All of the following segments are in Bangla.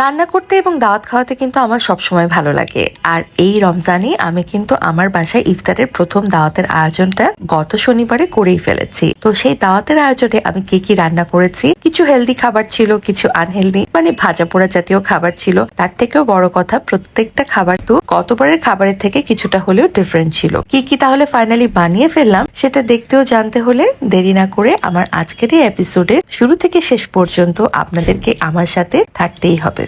রান্না করতে এবং দাওয়াত খাওয়াতে কিন্তু আমার সবসময় ভালো লাগে। আর এই রমজানে আমি কিন্তু আমার বাসায় ইফতারের প্রথম দাওয়াতের আয়োজনটা গত শনিবারে করেই ফেলেছি। তো সেই দাওয়াতের আয়োজনে আমি কি কি রান্না করেছি, কিছু হেলদি খাবার ছিল, কিছু আনহেলদি মানে ভাজা পোড়া জাতীয় খাবার ছিল, তার থেকেও বড় কথা প্রত্যেকটা খাবার তো গতবারের খাবারের থেকে কিছুটা হলেও ডিফারেন্ট ছিল। কি কি তাহলে ফাইনালি বানিয়ে ফেললাম, সেটা দেখতেও জানতে হলে দেরি না করে আমার আজকের এই এপিসোডের শুরু থেকে শেষ পর্যন্ত আপনাদেরকে আমার সাথে থাকতেই হবে।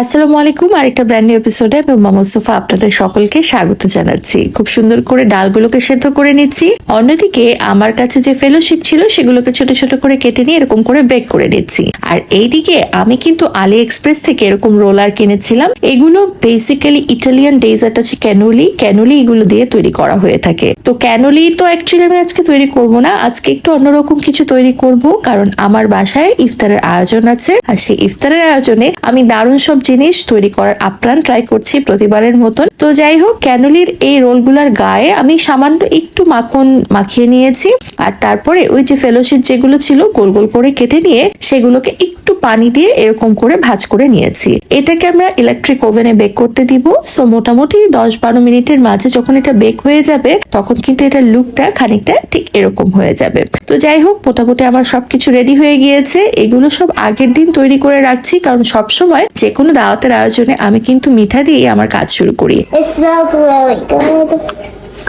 আসসালামু আলাইকুম। আরেকটা ব্র্যান্ড নিউ এপিসোডে আমি উমা মুস্তফা আপনাদের সকলকে স্বাগত জানাচ্ছি। খুব সুন্দর করে ডালগুলোকে সেদ্ধ করে নিচ্ছি। অন্যদিকে আমার কাছে যে ফেলোশিপ ছিল, সেগুলোকে ছোট ছোট করে কেটে নিয়ে এরকম করে বেক করে নিচ্ছি। আর এইদিকে আমি কিন্তু আলি এক্সপ্রেস থেকে এরকম রোলার কিনেছিলাম। এগুলো বেসিক্যালি ইটালিয়ান ডেজার্ট আছে ক্যানোলি ক্যানোলি এগুলো দিয়ে তৈরি করা হয়ে থাকে। তো ক্যানোলি তো অ্যাকচুয়ালি আমি আজকে তৈরি করব না। আজকে একটু অন্যরকম কিছু তৈরি করব, কারণ আমার বাসায় ইফতারের আয়োজন আছে। আর সেই ইফতারের আয়োজনে আমি দারুণ সব জিনিস তৈরি করার আপ্রাণ ট্রাই করছি প্রতিবারের মতন। তো যাই হোক ক্যানোলির এই রোলগুলার গায়ে আমি সামান্য একটু মাখন মাখিয়ে নিয়েছি। আর তারপরে ওই যে ফেলোশিপ যেগুলো ছিল, গোল গোল করে কেটে নিয়ে সেগুলোকে একটু পানি দিয়ে এরকম করে ভাজ করে নিয়েছি। এটাকে আমরা ইলেকট্রিক ওভেনে বেক করতে দিব। সো মোটামুটি দশ বারো মিনিটের মাঝে যখন এটা বেক হয়ে যাবে, তখন কিন্তু এটা লুকটা খানিকটা ঠিক এরকম হয়ে যাবে। তো যাই হোক, মোটামুটি আমার সবকিছু রেডি হয়ে গিয়েছে। এগুলো সব আগের দিন তৈরি করে রাখছি, কারণ সব সময় যে কোনো দাওয়াতের আয়োজনে আমি কিন্তু মিঠা দিয়ে আমার কাজ শুরু করি It smells really good.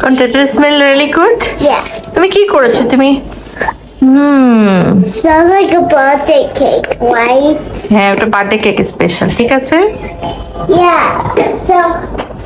কোনটা স্মেল রিয়েলি গুড তুমি কি করেছ তুমি হুম It smells like a birthday cake, right? হ্যাঁ ওটা বার্থডে কেক স্পেশাল ঠিক আছে Yeah. So,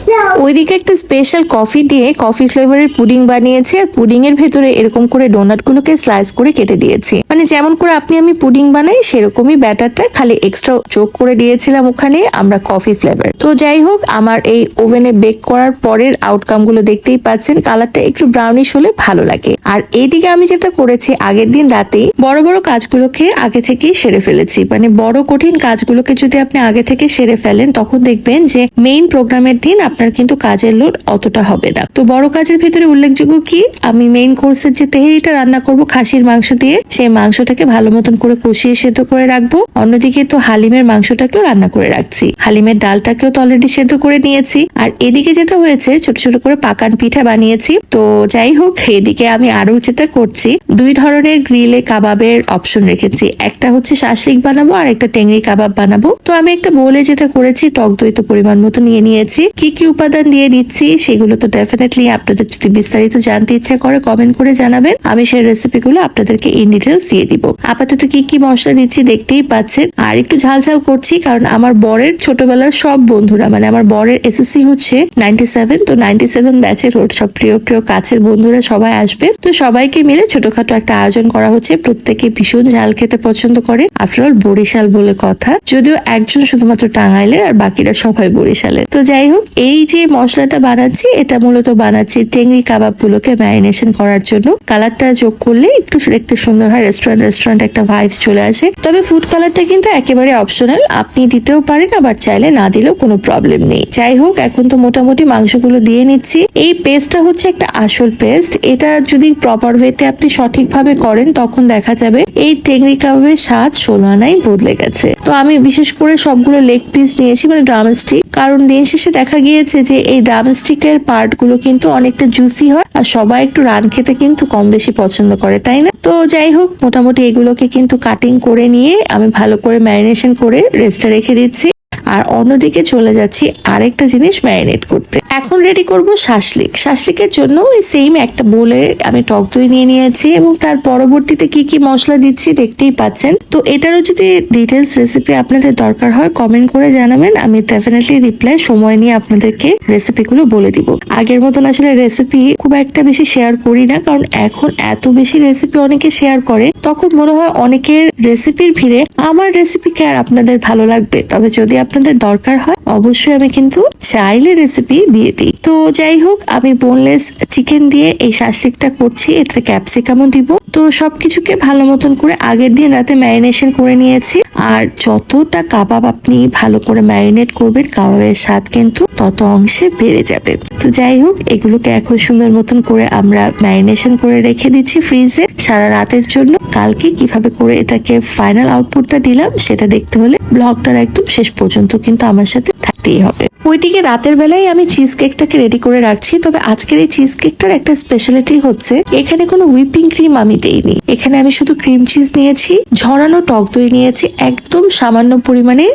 so ওইদিকে একটা স্পেশাল কফি দিয়ে কফি ফ্লেভারের পুডিং বানিয়েছি আর পুডিং এর ভেতরে এরকম করে ডোনাট গুলোকে স্লাইস করে কেটে দিয়েছি মানে যেমন করে আপনি আমি পুডিং বানাই, সেরকমই ব্যাটারটা খালি এক্সট্রা যোগ করে দিয়েছিলাম ওখানে, আমরা কফি ফ্লেভার তো যাই হোক, আমার এই ওভেনে বেক করার পরের আউটকামগুলো দেখতেই পাচ্ছেন কালারটা একটু ব্রাউনিশ হলে ভালো লাগে। আর এইদিকে আমি যেটা করেছি, আগের দিন রাতেই বড় বড় কাজগুলোকে আগে থেকেই সেরে ফেলেছি। মানে বড় কঠিন কাজগুলোকে যদি আপনি আগে থেকে সেরে ফেলেন, তখন দেখবেন যে মেইন প্রোগ্রামের দিন আপনার কিন্তু কাজের লোড অতটা হবে না। তো বড় কাজের ভিতরে উল্লেখযোগ্য কি? আমি মেইন কোর্সের যে তেহেরিটা রান্না করব, খাসির মাংস দিয়ে, সেই মাংসটাকে ভালো মতন করে কষিয়ে সেদ্ধ করে রাখব। অন্যদিকে তো হালিমের মাংসটাকেও রান্না করে রাখছি। হালিমের ডালটাকেও তো অলরেডি সেদ্ধ করে নিয়েছি। আর এদিকে যেটা হয়েছে, ছোট ছোট করে পাকান পিঠা বানিয়েছি। তো যাই হোক, এদিকে আমি আরও যেটা করছি, দুই ধরনের গ্রিলে কাবাবের অপশন রেখেছি। একটা হচ্ছে শাসলিক বানাবো আর একটা টেংরি কাবাব বানাবো। তো আমি একটা বলে যেটা করেছি, টক দই তো পরিমাণ মতো নিয়ে নিয়েছি। কি কি উপাদান দিয়ে দিচ্ছি, সেগুলো তো ডেফিনেটলি আপনাদের যদি বিস্তারিত জানতে ইচ্ছা করে কমেন্ট করে জানাবেন। আমি সেই রেসিপিগুলো আপনাদেরকে ইন ডিটেলস দিয়ে দিব। আপাতত কি কি মশলা দিচ্ছি দেখতেই পাচ্ছেন। আর একটু ঝাল ঝাল করছি, কারণ আমার বরের ছোটবেলার সব বন্ধুরা মানে আমার বরের এসএসসি হচ্ছে নাইনটি সেভেন তো নাইনটি সেভেন ব্যাচের ওর সব প্রিয় প্রিয় কাছের বন্ধুরা সবাই আসবে। তো সবাইকে মিলে ছোটখাটো একটা আয়োজন করা হচ্ছে। প্রত্যেকে ভীষণ ঝাল খেতে পছন্দ করে। আফটারঅল বরিশাল বলে কথা। যদিও একজন শুধুমাত্র টাঙ্গাইলের আর বাকিরা সবাই বরিশালের। তো যাই হোক, এই যে মশলাটা বানাচ্ছি, এটা মূলত বানাচ্ছি টেংরি কাবাব গুলোকে ম্যারিনেশন করার জন্য। কালারটা যোগ করলে একটু দেখতে সুন্দর হয় রেস্টুরেন্ট রেস্টুরেন্ট একটা ভাইবস চলে আসে। তবে ফুড কালারটা কিন্তু একেবারে অপশনাল আপনি দিতেও পারেন, আবার চাইলে না দিলেও কোনো প্রবলেম নেই। যাই হোক, এখন তো মোটামুটি মাংসগুলো দিয়ে নিচ্ছি। এই পেস্টটা হচ্ছে একটা আসল পেস্ট এটা যদি প্রপার ওয়েতে আপনি সঠিকভাবে করেন, তখন দেখা যাবে এই টেংরি কাবাবের স্বাদ ষোলো আনাই বদলে গেছে। তো আমি বিশেষ করে সবগুলো লেগ পিস নিয়েছি মানে ড্রামস্টিক কারণ দিন শেষে দেখা গিয়েছে যে এই ড্রামস্টিকের পার্টগুলো কিন্তু অনেকটা জুসি হয়, আর সবাই একটু রান খেতে কিন্তু কম বেশি পছন্দ করে, তাই না? তো যাই হোক মোটামুটি এগুলোকে কিন্তু কাটিং করে নিয়ে আমি ভালো করে ম্যারিনেশন করে রেস্টে রেখে দিচ্ছি। আর অন্যদিকে চলে যাচ্ছি আরেকটা জিনিস ম্যারিনেট করতে। এখন রেডি করব শাসলিক। শাসলিকের জন্য ওই সেম একটা বলে আমি টক দই নিয়ে নিয়েছি এবং তার পরবর্তীতে কি কি মশলা দিচ্ছি দেখতেই পাচ্ছেন। তো এটারও যদি ডিটেলস রেসিপি আপনাদের দরকার হয় কমেন্ট করে জানাবেন। আমি ডেফিনেটলি রিপ্লাই সময় নিয়ে আপনাদেরকে রেসিপিগুলো বলে দিব। আগের মতন আসলে রেসিপি খুব একটা বেশি শেয়ার করি না, কারণ এখন এত বেশি রেসিপি অনেকে শেয়ার করে, তখন মনে হয় অনেকের রেসিপির ভিড়ে আমার রেসিপি কে আর আপনাদের ভালো লাগবে? তবে যদি আপনাদের আপনাদের দরকার হয়, অবশ্যই আমি কিন্তু চাইলে রেসিপি দিয়ে দিই। তো যাই হোক, আমি বোনলেস চিকেন দিয়ে এই শাসলিকটা করছি, এতে ক্যাপসিকামও দিব। তো সবকিছুকে ভালো মতন করে আগের দিন রাতে ম্যারিনেশন করে নিয়েছি। আর যতটা কাবাব আপনি ভালো করে ম্যারিনেট করবেন, কাবাবের স্বাদ কিন্তু তত অংশে বেড়ে যাবে। তো যাই হোক, এগুলোকে এখন সুন্দর মতন করে আমরা ম্যারিনেশন করে রেখে দিচ্ছি ফ্রিজে সারা রাতের জন্য কালকে কীভাবে করে এটাকে ফাইনাল আউটপুটটা দিলাম, সেটা দেখতে হলে ব্লগটার একদম শেষ পর্যন্ত কিন্তু আমার সাথে থাকতেই হবে। ওইদিকে রাতের বেলায় আমি চিজ কেকটাকে রেডি করে রাখছি, তবে আজকের এই চিজ কেকটার একটা স্পেশালিটি হচ্ছে, এখানে কোনো হুইপিং ক্রিম আমি দেইনি। এখানে আমি শুধু ক্রিম চিজ নিয়েছি, ঝরানো টক দই নিয়েছি, একদম সামান্য পরিমাণে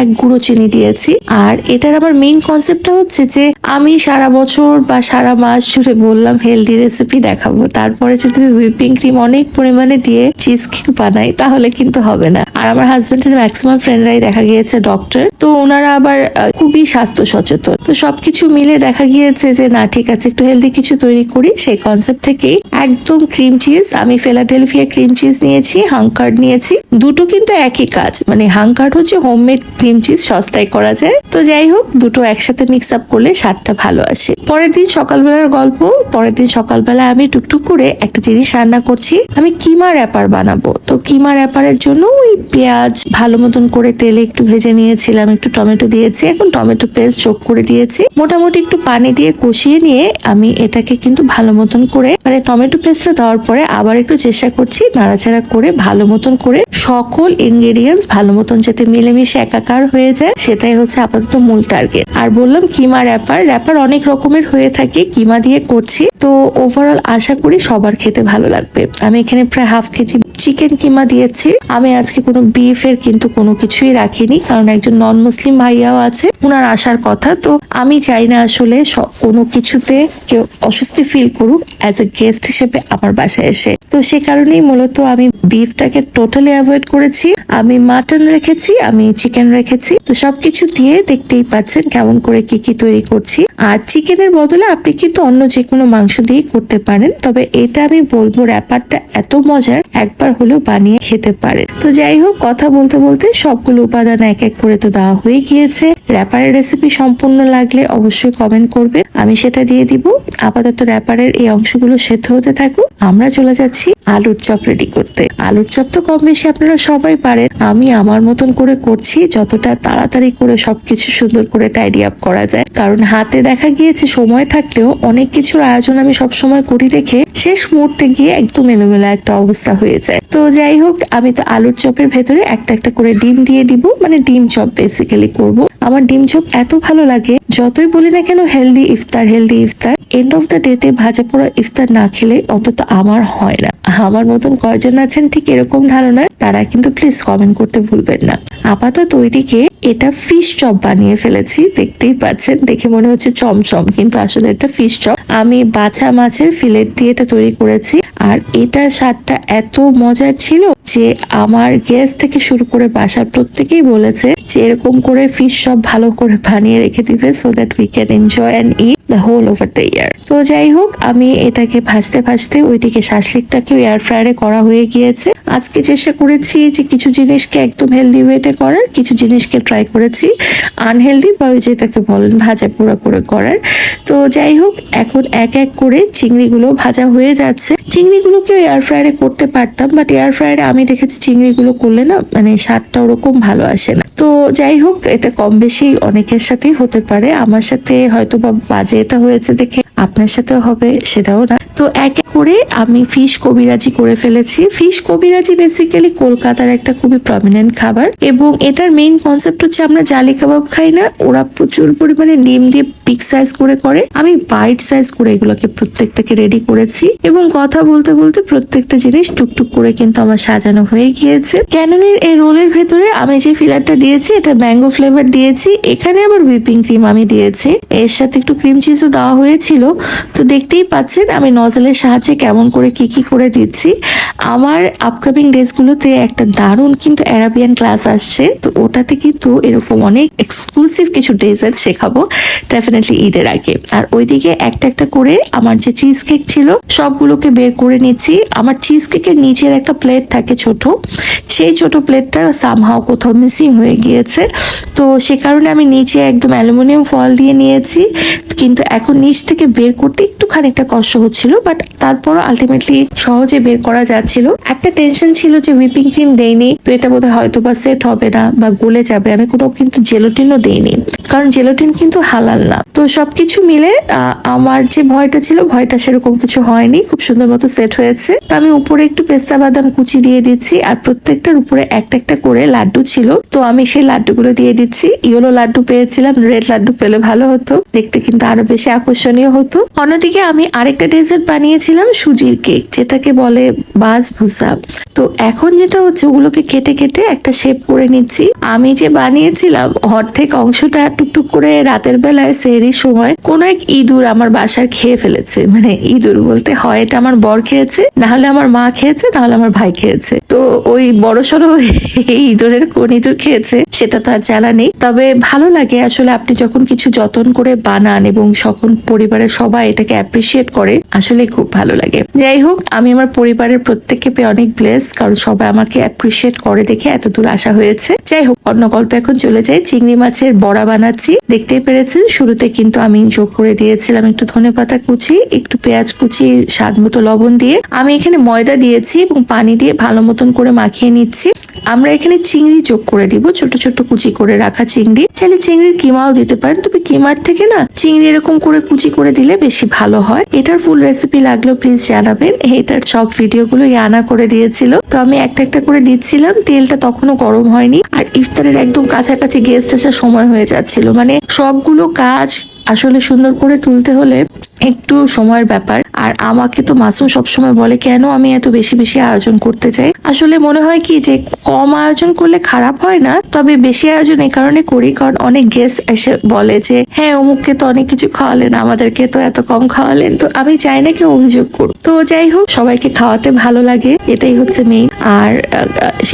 এক গুঁড়ো চিনি দিয়েছি। আর এটার আমার মেইন কনসেপ্টটা হচ্ছে যে, আমি সারা বছর বা সারা মাস জুড়ে বললাম হেলদি রেসিপি দেখাবো, তারপরে যদি আমি হুইপিং ক্রিম অনেক পরিমাণে দিয়ে চিজ কেক বানাই, তাহলে কিন্তু হবে না। আর আমার হাজবেন্ডের ম্যাক্সিমাম ফ্রেন্ডরাই দেখা গিয়েছে ডক্টর তো ওনারা আবার খুবই স্বাস্থ্য সচেতন। তো সবকিছু মিলে দেখা গিয়েছে যে, না, ঠিক আছে, একটু হেলদি কিছু তৈরি করি। সেই কনসেপ্ট থেকেই একদম ক্রিম চিজ আমি ফিলাডেলফিয়া ক্রিম চিজ নিয়েছি হাংকার্ড নিয়েছি। দুটো কিন্তু একই কাজ। মানে হাংকার্ড হচ্ছে হোমমেড ক্রিম চিজ সস্তায় করা যায়। তো যাই হোক, দুটো একসাথে মিক্স আপ করলে স্বাদটা ভালো আসে। পরের দিন সকালবেলার গল্প, পরের দিন সকালবেলা আমি টুকটুক করে একটা জিনিস রান্না করছি। আমি কিমা র্যাপার বানাবো। তো কিমা র্যাপারের জন্য ওই পেঁয়াজ ভালো মতন করে তেলে একটু ভেজে নিয়েছিলাম, একটু টমেটো দিয়েছি। এখন টমেটো পেস্ট যোগ করে দিয়েছি। মোটামুটি একটু পানি দিয়ে কষিয়ে নিয়ে আমি এটাকে কিন্তু ভালো মতন করে মানে টমেটো পেস্টটা দেওয়ার পরে আবার একটু চেষ্টা করছি নাড়াচাড়া করে ভালো মতন করে সকল ইনগ্রেডিয়েন্টস ভালো মতন যাতে মিলেমিশে একাকার হয়ে যায়, সেটাই হচ্ছে আপাতত মূল টার্গেট আর বললাম, কিমা র্যাপার র্যাপার অনেক রকমের হয়ে থাকে, কিমা দিয়ে করছি। তো ওভারঅল আশা করি সবার খেতে ভালো লাগবে। আমি এখানে প্রায় হাফ কেজি চিকেন কিমা দিয়েছি। আমি আজকে কোনো বিফের কিন্তু কোনো কিছুই রাখিনি, কারণ একজন নন মুসলিম ভাইয়াও আছে ওনার আসার কথা। তো আমি চাই না আসলে কোনো কিছুতে কেউ অস্বস্তি ফিল করুক অ্যাজ এ গেস্ট হিসেবে আমার বাসায় এসে। তো সে কারণেই মূলত আমি বিফটাকে টোটালি অ্যাভয়েড করেছি। আমি মাটন রেখেছি, আমি চিকেন রেখেছি। তো সবকিছু দিয়ে দেখতেই পাচ্ছেন কেমন করে কি কি তৈরি করছি। আর চিকেনের বদলে আপনি কিন্তু অন্য যে কোনো মাংস দিয়ে করতে পারেন। তবে এটা আমি বলব র্যাপারটা এত মজার একবার হলেও বানিয়ে খেতে পারেন তো যাই হোক, কথা বলতে বলতে সবগুলো উপাদান এক এক করে তো দেওয়া হয়ে গিয়েছে। র্যাপারের রেসিপি সম্পূর্ণ লাগলে অবশ্যই কমেন্ট করবে আমি সেটা দিয়ে দিব। আপাতত র্যাপারের এই অংশগুলো সেদ্ধ হতে থাকুক। আমরা চলে যাচ্ছি আলুর চপ রেডি করতে। আলুর চপ তো কম বেশি আপনারা সবাই পারেন। আমি আমার মতন করে করছি, যতটা তাড়াতাড়ি করে সবকিছু সুন্দর করে টাইডি আপ করা যায়। কারণ হাতে দেখা গিয়েছে সময় থাকলেও অনেক কিছুর আয়োজন আমি সব সময় করি দেখে শেষ মুহূর্তে গিয়ে একদম এলোমেলো একটা অবস্থা হয়ে যায়। তো যাই হোক, আমি তো আলুর চপের ভেতরে একটা একটা করে ডিম দিয়ে দিব। মানে ডিম চপ বেসিক্যালি করব। আমার ডিম চপ এত ভালো লাগে, যতই বলি না কেন হেলদি ইফতার হেলদি ইফতার। এন্ড অফ দ্য ডেতে ভাজা পোড়া ইফতার না খেলে অন্তত আমার হয় না। আমার মতন কয়জন আছেন ঠিক এরকম ধারণার, তারা কিন্তু প্লিজ কমেন্ট করতে ভুলবেন না। আপাতত ওইদিকে এটা ফিশ চপ বানিয়ে ফেলেছি, দেখতেই পাচ্ছেন, দেখে মনে হচ্ছে চমচম, কিন্তু আসলে এটা ফিশ চপ আমি বাছা মাছের ফিলেট দিয়ে এটা তৈরি করেছি। আর এটার স্বাদটা এত মজার ছিল যে আমার গ্যাস থেকে শুরু করে বাসার প্রত্যেকেই বলেছে যে এরকম করে ফিশ সব ভালো করে বানিয়ে রেখে দিবে so that we can enjoy and eat the whole over the year তো যাই হোক, আমি এটাকে ভাজতে ভাজতে ওইদিকে শাসলিকটাকেও এয়ার ফ্রায়ারে করা হয়ে গিয়েছে। আজকে চেষ্টা করেছি যে কিছু জিনিসকে একদম হেলদি ওয়েতে করার, কিছু জিনিসকে ট্রাই করেছি। আনহেলদি বা ওই যেটাকে বলেন ভাজা পোড়া করে করার। তো যাই হোক, এখন এক এক করে চিংড়িগুলো ভাজা হয়ে যাচ্ছে। চিংড়িগুলোকেও এয়ার ফ্রায়ারে করতে পারতাম বাট এয়ার ফ্রায়ারে আমি দেখেছি চিংড়িগুলো করলে না মানে স্বাদটা ওরকম ভালো আসে না। তো যাই হোক, এটা কম বেশি অনেকের সাথেই হতে পারে। আমার সাথে হয়তো বা বাজে এটা হয়েছে দেখে আপনার সাথেও হবে, সেটাও না। তো এক এক করে আমি ফিশ কবিরাজি করে ফেলেছি। ফিশ কবিরাজি বেসিক্যালি কলকাতার একটা খুবই প্রমিনেন্ট খাবার এবং এটার মেইন কনসেপ্ট হচ্ছে আমরা জালি কাবাব খাই না, ওরা প্রচুর পরিমাণে ডিম দিয়ে বিগ সাইজ করে করে। আমি বাইট সাইজ করে এগুলোকে প্রত্যেকটাকে রেডি করেছি এবং কথা বলতে বলতে প্রত্যেকটা জিনিস টুকটুক করে কিন্তু আমার সাজানো হয়ে গিয়েছে। ক্যাননের এই রোলের ভেতরে আমি যে ফিলারটা দিয়েছি, এটা ম্যাঙ্গো ফ্লেভার দিয়েছি। এখানে আবার হুইপিং ক্রিম আমি দিয়েছি। এর সাথে একটু ক্রিম চিজও দেওয়া হয়েছিল। তো দেখতেই পাচ্ছেন আমি নজলের সাহায্যে কেমন করে কি কি করে দিচ্ছি। আমার আপকামিং ডেজগুলোতে একটা দারুণ কিন্তু অ্যারাবিয়ান ক্লাস আসছে। তো ওটাতে কিন্তু এরকম অনেক এক্সক্লুসিভ কিছু ডেজার্ট শেখাবো। ডেফিনেটলি ঈদের আগে। আর ওইদিকে একটা একটা করে আমার যে চিজ কেক ছিল, সবগুলোকে বের করে নিচ্ছি। আমার চিজ কেকের নিচের একটা প্লেট থাকে ছোট। সেই ছোট প্লেটটা সামহাও কোথাও মিসিং হয়ে গিয়েছে। তো সে কারণে আমি নিচে একদম অ্যালুমিনিয়াম ফল দিয়ে নিয়েছি। কিন্তু এখন নিচ থেকে বের করতে একটু খানিকটা কষ্ট হচ্ছিল বাট তারপরও আলটিমেটলি সহজে বের করা যাচ্ছিল। একটা টেনশন ছিল যে হুইপিং ক্রিম দেইনি, তো এটা বোধহয় হয়তো বা সেট হবে না বা গলে যাবে। আমি কোনো কিন্তু জেলোটিনও দেইনি, কারণ জেলোটিন কিন্তু হালাল না। তো সবকিছু মিলে আমার যে ভয়টা ছিল, ভয়টা সেরকম কিছু হয়নি। খুব সুন্দর মতো সেট হয়েছে। তো আমি উপরে একটু পেস্তা বাদাম কুচি দিয়ে দিচ্ছি আর প্রত্যেকটার উপরে একটা একটা করে লাড্ডু ছিল। তো আমি সেই লাড্ডুগুলো দিয়ে দিচ্ছি। ইয়েলো লাড্ডু পেয়েছিলাম, রেড লাড্ডু পেলে ভালো হতো। দেখতে কিন্তু আরও বেশি আকর্ষণীয় হতো। অন্যদিকে আমি আরেকটা ডেজার্ট বানিয়েছিলাম, সুজির কেক যেটাকে বলে বাস ভুসা। তো এখন যেটা হচ্ছে, ওগুলোকে কেটে কেটে একটা শেপ করে নিচ্ছি। আমি যে বানিয়েছিলাম, অর্ধেক অংশটা টুকটুক করে রাতের বেলায় সেহরির সময়, কোন এক ইঁদুর আমার বাসার খেয়ে ফেলেছে। মানে ইঁদুর বলতে হয়, এটা আমার বর খেয়েছে, না হলে আমার মা খেয়েছে, না হলে আমার ভাই খেয়েছে। তো ওই বড় সড়ো এই ইঁদুরের কোন ইঁদুর খেয়েছে, সেটা তো আর জানা নেই। তবে ভালো লাগে আসলে আপনি যখন কিছু যতন করে বানান এবং যখন পরিবারের সবাই এটাকে অ্যাপ্রিসিয়েট করে, আসলে খুব ভালো লাগে। যাই হোক, আমি আমার পরিবারের প্রত্যেককে পেয়ে অনেক ব্লেস কারণ সবাই আমাকে অ্যাপ্রিসিয়েট করে দেখে এত দূর আসা হয়েছে। যাই হোক, অন্য গল্পে এখন চলে যাই। চিংড়ি মাছের বড়া বানাচ্ছি। দেখতেই পেরেছেন, শুরুতে কিন্তু আমি যোগ করে দিয়েছিলাম একটু ধনে পাতা কুচি, একটু পেঁয়াজ কুচি, স্বাদ মতো লবণ দিয়ে আমি এখানে ময়দা দিয়েছি এবং পানি দিয়ে ভালো মতন করে মাখিয়ে নিচ্ছি। আমরা এখানে চিংড়ি যোগ করে দিব, ছোট ছোট কুচি করে রাখা চিংড়ি। চাইলে চিংড়ির কিমাও দিতে পারেন, তবে কিমার থেকে না চিংড়ি এরকম করে কুচি করে দিলে বেশি ভালো হয়। এটার ফুল রেসিপি লাগলেও প্লিজ জানাবেন। এটার সব ভিডিও ভিডিওগুলো আনা করে দিয়েছিল। তো আমি একটা একটা করে দিচ্ছিলাম, তেলটা তখনও গরম হয়নি। আর ইফতারের একদম কাছাকাছি গেস্ট আসার সময় হয়ে যাচ্ছিল। মানে সবগুলো কাজ আসলে সুন্দর করে তুলতে হলে একটু সময়ের ব্যাপার। আর আমাকে তো মাসুম সবসময় বলে, কেন আমি এত বেশি বেশি আয়োজন করতে চাই? আসলে মনে হয় কি যে, কম আয়োজন করলে খারাপ হয় না, তবে বেশি আয়োজন এই কারণে করি। কারণ অনেক গেস্ট এসে বলে যে হ্যাঁ অমুককে তো অনেক কিছু খাওয়ালেন, আমাদেরকে তো এত কম খাওয়ালেন। তো আমি চাই না কেউ অভিযোগ করুক। তো যাই হোক, সবাইকে খাওয়াতে ভালো লাগে, এটাই হচ্ছে মেইন আর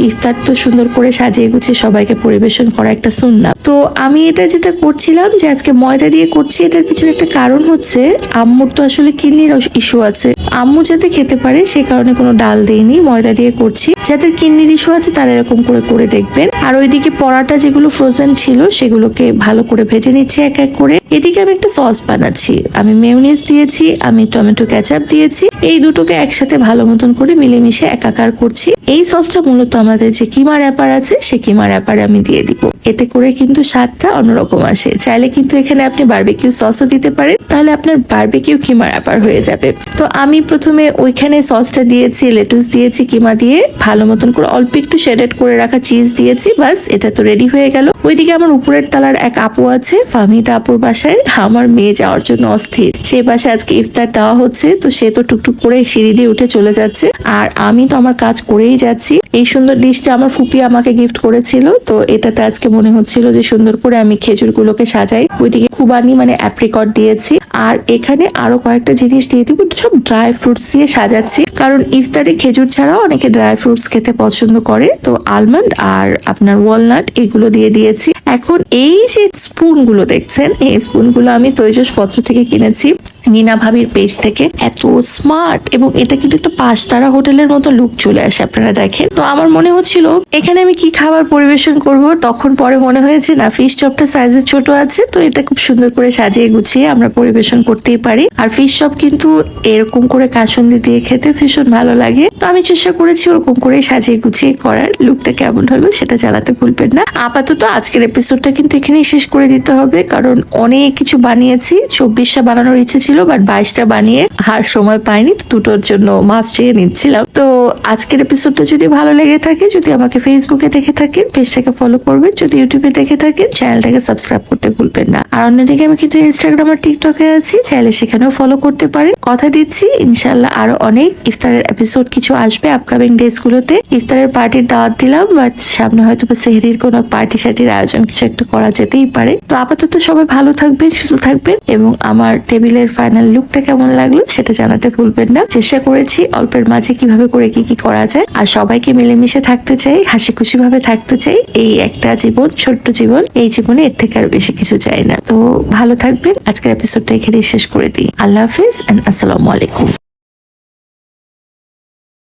ইফতার তো সুন্দর করে সাজিয়ে গুছিয়ে সবাইকে পরিবেশন করা একটা সুন্নাত। তো আমি এটা যেটা করছিলাম যে, আজকে ময়দা দিয়ে করছি, এটার পিছনে একটা কারণ হচ্ছে আম্মুর তো আসলে কিডনির ইস্যু আছে। আম্মু যাতে খেতে পারে সে কারণে কোনো ডাল দেইনি ময়দা দিয়ে করছি। যাদের কিডনির ইস্যু আছে তারা এরকম করে করে দেখবেন। আর ওইদিকে পরাটা যেগুলো ফ্রোজেন ছিল সেগুলোকে ভালো করে ভেজে নিচ্ছি এক এক করে। এদিকে আমি একটা সস বানাচ্ছি। আমি মেয়নিজ দিয়েছি, আমি টমেটো ক্যাচাপ দিয়েছি। এই দুটোকে একসাথে ভালো মতন করে মিলেমিশে একাকার করছি। এই সসটা মূলত আমাদের যে কিমা র্যাপার আছে, সে কিমা র্যাপারে আমি দিয়ে দিব। এতে করে কিন্তু স্বাদটা অন্যরকম আসে। চাইলে কিন্তু এখানে আপনি বারবিকিউ সসও দিতে পারেন, তাহলে আপনার বারবিকিউ কিমা র্যাপার হয়ে যাবে। তো আমি প্রথমে ওইখানে সসটা দিয়েছি লেটুস দিয়েছি, কিমা দিয়ে ভালো মতন করে অল্প একটু শেডেড করে রাখা চিজ দিয়েছি বাস এটা তো রেডি হয়ে গেল। ওইদিকে আমার উপরের তালার এক আপু আছে, ফাহমিদা আপুর বাসায়, আমার মেয়ে যাওয়ার জন্য অস্থির। সেই বাসায় আজকে ইফতার দেওয়া হচ্ছে, তো সে তো টুকটুক করে সিঁড়ি দিয়ে উঠে চলে যাচ্ছে। আর আমি তো আমার কাজ করেই যাচ্ছি। এই সুন্দর ডিশটা আমার ফুপি আমাকে গিফট করেছিল, তো এটাতে আজকে মনে হচ্ছিল যে সুন্দর করে আমি খেজুরগুলোকে সাজাই। ওইদিকে খুবানি মানে অ্যাপ্রিকট দিয়েছি। আর এখানে আরও কয়েকটা জিনিস দিয়ে দিব, সব ড্রাই ফ্রুটস দিয়ে সাজাচ্ছি। কারণ ইফতারে খেজুর ছাড়াও অনেকে ড্রাই ফ্রুটস খেতে পছন্দ করে। তো আলমন্ড আর আপনার ওয়ালনাট এগুলো দিয়ে দিয়েছি। এখন এই যে স্পুনগুলো দেখছেন, এই স্পুনগুলো আমি তৈজস পত্র থেকে কিনেছি, নিনা ভাবির পেজ থেকে। এত স্মার্ট এবং এটা কিন্তু একটা পাঁচতারা হোটেলের মতো লুক চলে আসে, আপনারা দেখেন। তো আমার মনে হচ্ছিল, এখানে আমি কি খাবার পরিবেশন করব? তখন পরে মনে হয়েছে, না ফিশ চপটা সাইজে ছোট আছে, তো এটা খুব সুন্দর করে সাজিয়ে গুছিয়ে আমরা পরিবেশন করতেই পারি। আর ফিশ চপ কিন্তু এরকম করে কাসন্দি দিয়ে খেতে ভীষণ ভালো লাগে। তো আমি চেষ্টা করেছি ওরকম করে সাজিয়ে গুছিয়ে করার। লুকটা কেমন হলো সেটা জানাতে ভুলবেন না। আপাতত আজকের এপিসোডটা কিন্তু এখানেই শেষ করে দিতে হবে, কারণ অনেক কিছু বানিয়েছি। চব্বিশটা বানানোর ইচ্ছে ছিল বাট বাইশটা বানিয়ে আর সময় পাইনি, তো দুটোর জন্য মাছ চেয়ে নিচ্ছিলাম। তো আজকের এপিসোডটা যদি ভালো লেগে থাকে, যদি আমাকে ফেসবুকে দেখে থাকেন পেজটাকে ফলো করবেন। যদি ইউটিউবে দেখে থাকেন, চ্যানেলটাকে সাবস্ক্রাইব করতে ভুলবেন না। আর অন্যদিকে আমি কিন্তু ইনস্টাগ্রাম আর টিকটকে আছি, চাইলে সেখানেও ফলো করতে পারেন। কথা দিচ্ছি ইনশাল্লাহ আরও অনেক ইফতারের এপিসোড কিছু আসবে আপকামিং ডেজ গুলোতে। ইফতারের পার্টির দাওয়াত দিলাম বাট সামনে হয়তো বা সেহরির কোনো পার্টি সার্টির আয়োজন কিছু একটা করা যেতেই পারে। তো আপাতত সবাই ভালো থাকবেন, সুস্থ থাকবেন, এবং আমার টেবিলের ফাইনাল লুকটা কেমন লাগল সেটা জানাতে ভুলবেন না। চেষ্টা করেছি অল্পের মাঝে কীভাবে করে কি কি করা যায়। আর সবাইকে মিলেমিশে থাকতে চাই হাসি খুশি ভাবে থাকতে চাই। এই একটা জীবন ছোট্ট জীবন, এই জীবনে এর থেকে আর বেশি কিছু চাই না। তো ভালো থাকবেন। আজকের এপিসোডটা এখানেই শেষ করে দিই। আল্লাহ হাফিজ এন্ড আসসালামু আলাইকুম।